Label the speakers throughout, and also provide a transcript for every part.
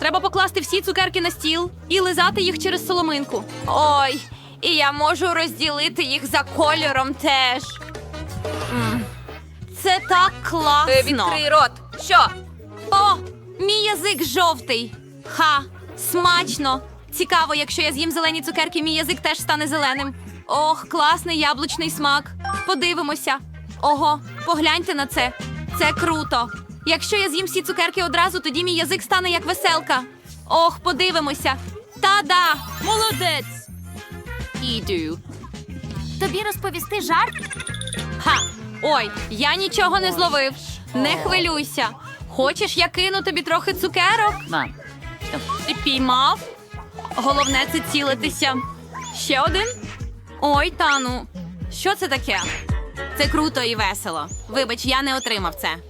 Speaker 1: Треба покласти всі цукерки на стіл і лизати їх через соломинку. Ой, і я можу розділити їх за кольором теж. М, Це так класно.
Speaker 2: Е, Відкрий рот. Що?
Speaker 1: О, мій язик жовтий. Ха, смачно. Цікаво, якщо я з'їм зелені цукерки, мій язик теж стане зеленим. Ох, класний яблучний смак. Подивимося. Ого, погляньте на це. Це круто. Якщо я з'їм всі цукерки одразу, тоді мій язик стане як веселка. Ох, подивимося. Та-да! Молодець! Іду.
Speaker 3: Тобі розповісти жарт?
Speaker 1: Ха! Ой, я нічого не зловив. Не хвилюйся. Хочеш, я кину тобі трохи цукерок? Ти піймав? Головне це цілитися. Ще один? Ой, Тану. Що це таке? Це круто і весело. Вибач, я не отримав це.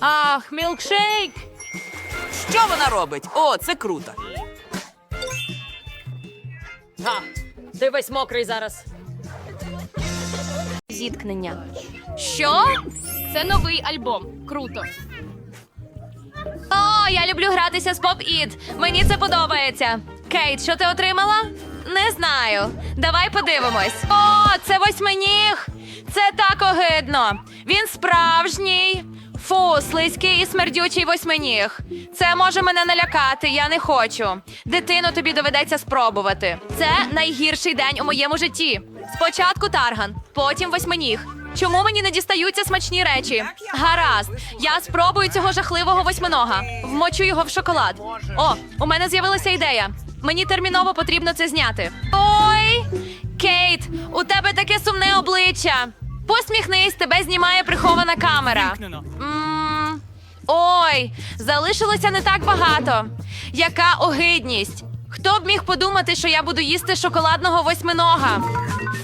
Speaker 1: Ах, мілкшейк.
Speaker 4: Що вона робить? О, це круто. Га, ти весь мокрий зараз.
Speaker 3: Зіткнення.
Speaker 1: Що?
Speaker 3: Це новий альбом. Круто.
Speaker 1: О, я люблю гратися з Pop It. Мені це подобається. Кейт, що ти отримала? Не знаю. Давай подивимось. О, це восьминіг. Це так огидно. Він справжній. Фу, слизький і смердючий восьминіг. Це може мене налякати, я не хочу. Дитину тобі доведеться спробувати. Це найгірший день у моєму житті. Спочатку тарган, потім восьминіг. Чому мені не дістаються смачні речі? Гаразд, я спробую цього жахливого восьминога. Вмочу його в шоколад. О, у мене з'явилася ідея. Мені терміново потрібно це зняти. Ой, Кейт, у тебе таке сумне обличчя. Посміхнись, тебе знімає прихована камера. Ой, залишилося не так багато. Яка огидність. Хто б міг подумати, що я буду їсти шоколадного восьминога?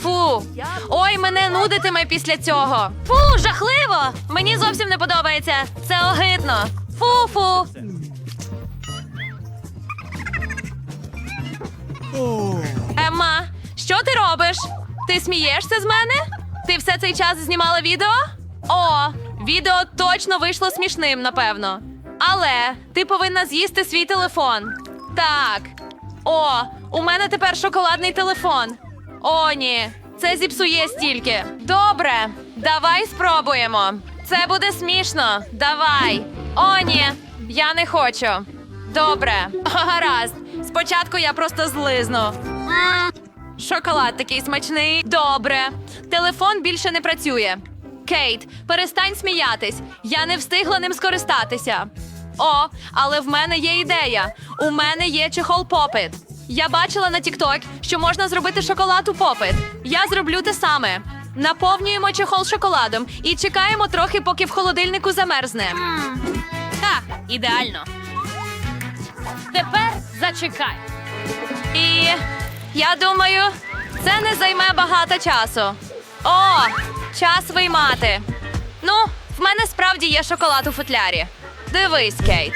Speaker 1: Фу. Ой, мене нудитиме після цього. Фу, жахливо! Мені зовсім не подобається. Це огидно. Фу-фу. Емма, що ти робиш? Ти смієшся з мене? Ти все цей час знімала відео? О, відео точно вийшло смішним, напевно. Але ти повинна з'їсти свій телефон. Так. О, у мене тепер шоколадний телефон. О, ні, це зіпсує стільки. Добре, давай спробуємо. Це буде смішно. Давай. О, ні, я не хочу. Добре, гаразд. Спочатку я просто злизну. Шоколад такий смачний. Добре. Телефон більше не працює. Кейт, перестань сміятись. Я не встигла ним скористатися. О, але в мене є ідея. У мене є чехол попит. Я бачила на TikTok, що можна зробити шоколад у попит. Я зроблю те саме. Наповнюємо чехол шоколадом і чекаємо трохи, поки в холодильнику замерзне.
Speaker 3: Так, ідеально. Тепер зачекай.
Speaker 1: І я думаю, це не займе багато часу. О, час виймати. Ну, в мене справді є шоколад у футлярі. Дивись, Кейт.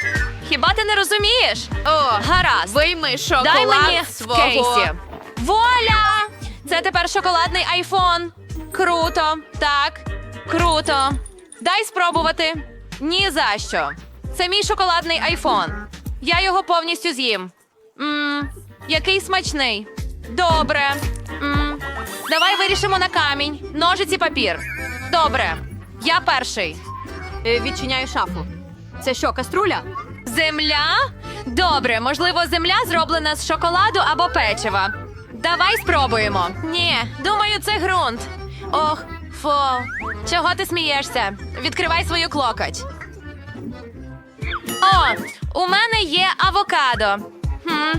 Speaker 1: Хіба ти не розумієш?
Speaker 5: О,
Speaker 1: Гаразд.
Speaker 5: вийми шоколад
Speaker 1: Дай мені
Speaker 5: свого.
Speaker 1: в кейсі. Вуаля! Це тепер шоколадний айфон. Круто. Так, круто. Дай спробувати. Ні за що. Це мій шоколадний айфон. Я його повністю з'їм. Мм, який смачний. Добре. Мм, давай вирішимо на камінь. Ножиці папір. Добре. Я перший.
Speaker 2: Е, Відчиняю шафу. Це що, каструля?
Speaker 1: Земля? Добре, можливо, земля зроблена з шоколаду або печива. Давай спробуємо. Ні, думаю, це ґрунт. Ох, фу. Чого ти смієшся? Відкривай свою клокоть. О, у мене є авокадо. Хм.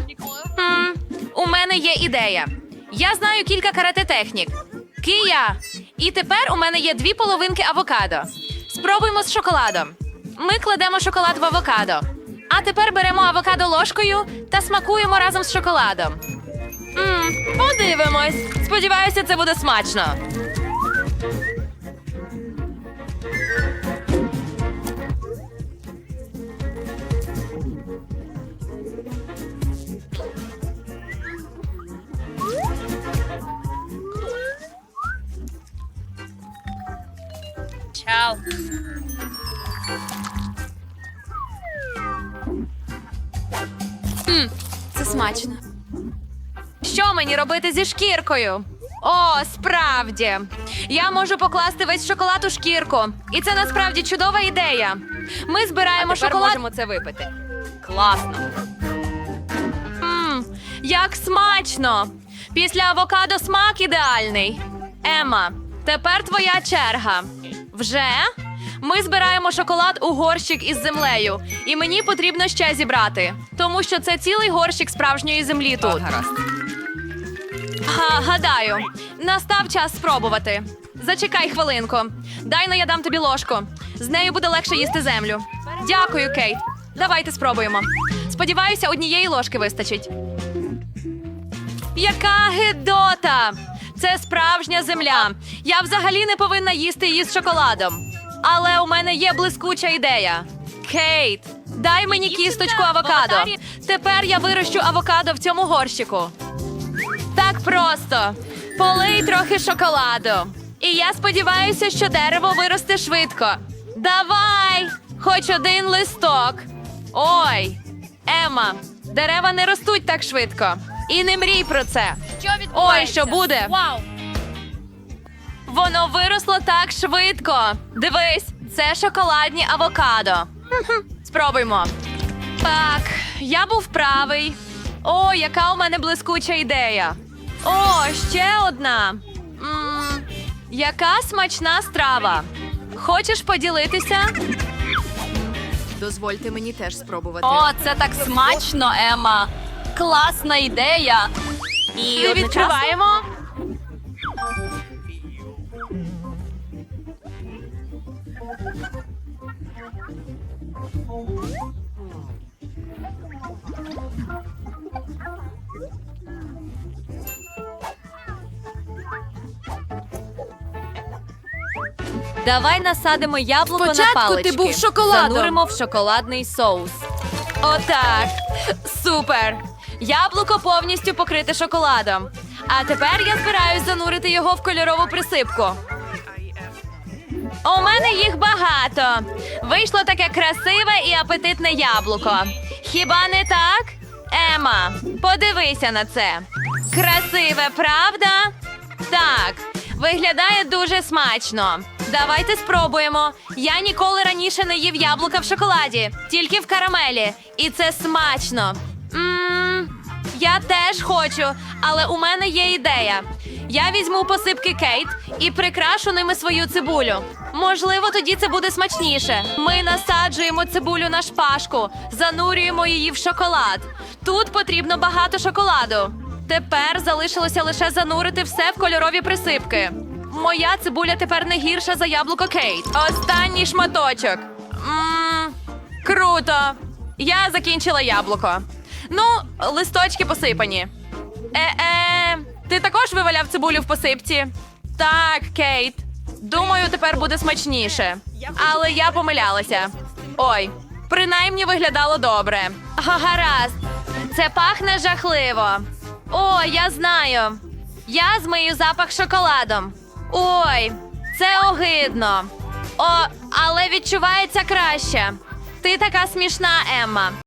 Speaker 1: Хм. У мене є ідея. Я знаю кілька карате-технік. Кия. І тепер у мене є дві половинки авокадо. Спробуємо з шоколадом. Ми кладемо шоколад в авокадо. А тепер беремо авокадо ложкою та смакуємо разом з шоколадом. Мм, подивимось. Сподіваюся, це буде смачно. Робити зі шкіркою? О, справді. Я можу покласти весь шоколад у шкірку. І це насправді чудова ідея. Ми збираємо шоколад.
Speaker 2: можемо це випити. Класно.
Speaker 1: Мм, як смачно! Після авокадо смак ідеальний. Ема, тепер твоя черга. Вже? Ми збираємо шоколад у горщик із землею, і мені потрібно ще зібрати, тому що це цілий горщик справжньої землі тут.
Speaker 2: Гаразд.
Speaker 1: Га, гадаю, настав час спробувати. Зачекай хвилинку. Дай но я дам тобі ложку. З нею буде легше їсти землю. Дякую, Кейт. Давайте спробуємо. Сподіваюся, однієї ложки вистачить. Яка гидота! Це справжня земля. Я взагалі не повинна їсти її з шоколадом. Але у мене є блискуча ідея. Кейт, дай мені кісточку авокадо. Тепер я вирощу авокадо в цьому горщику. Так просто. Полий трохи шоколаду. І я сподіваюся, що дерево виросте швидко. Давай! Хоч один листок. Ой, Ема, дерева не ростуть так швидко. І не мрій про це.
Speaker 3: Що
Speaker 1: Ой, що буде?
Speaker 3: Вау!
Speaker 1: Воно виросло так швидко. Дивись, це шоколадні авокадо. Спробуймо. Так, я був правий. О, яка у мене блискуча ідея. О, ще одна. м яка смачна страва. Хочеш поділитися?
Speaker 5: Дозвольте мені теж спробувати.
Speaker 2: О, це так смачно, Ема. Класна ідея. І
Speaker 1: Ми відкриваємо. Давай насадимо яблуко
Speaker 5: Спочатку
Speaker 1: на
Speaker 5: ти був шоколадом.
Speaker 1: Зануримо в шоколадний соус. Отак. Супер. Яблуко повністю покрите шоколадом. А тепер я збираюсь занурити його в кольорову присипку. У мене їх багато. Вийшло таке красиве і апетитне яблуко. Хіба не так? Ема, подивися на це. Красиве, правда? Так, виглядає дуже смачно. Давайте спробуємо. Я ніколи раніше не їв яблука в шоколаді, тільки в карамелі. І це смачно. Мм, я теж хочу, але у мене є ідея. Я візьму посипки Кейт і прикрашу ними свою цибулю. Можливо, тоді це буде смачніше. Ми насаджуємо цибулю на шпажку, занурюємо її в шоколад. Тут потрібно багато шоколаду. Тепер залишилося лише занурити все в кольорові присипки. Моя цибуля тепер не гірша за яблуко Кейт. Останній шматочок. Мм, круто. Я закінчила яблуко. Ну, листочки посипані. Е-е, ти також виваляв цибулю в посипці? Так, Кейт. Думаю, тепер буде смачніше. Але я помилялася. Ой, принаймні виглядало добре. Гаразд. Це пахне жахливо. О, я знаю. Я змию запах шоколадом. Ой, це огидно. О, але відчувається краще. Ти така смішна, Емма.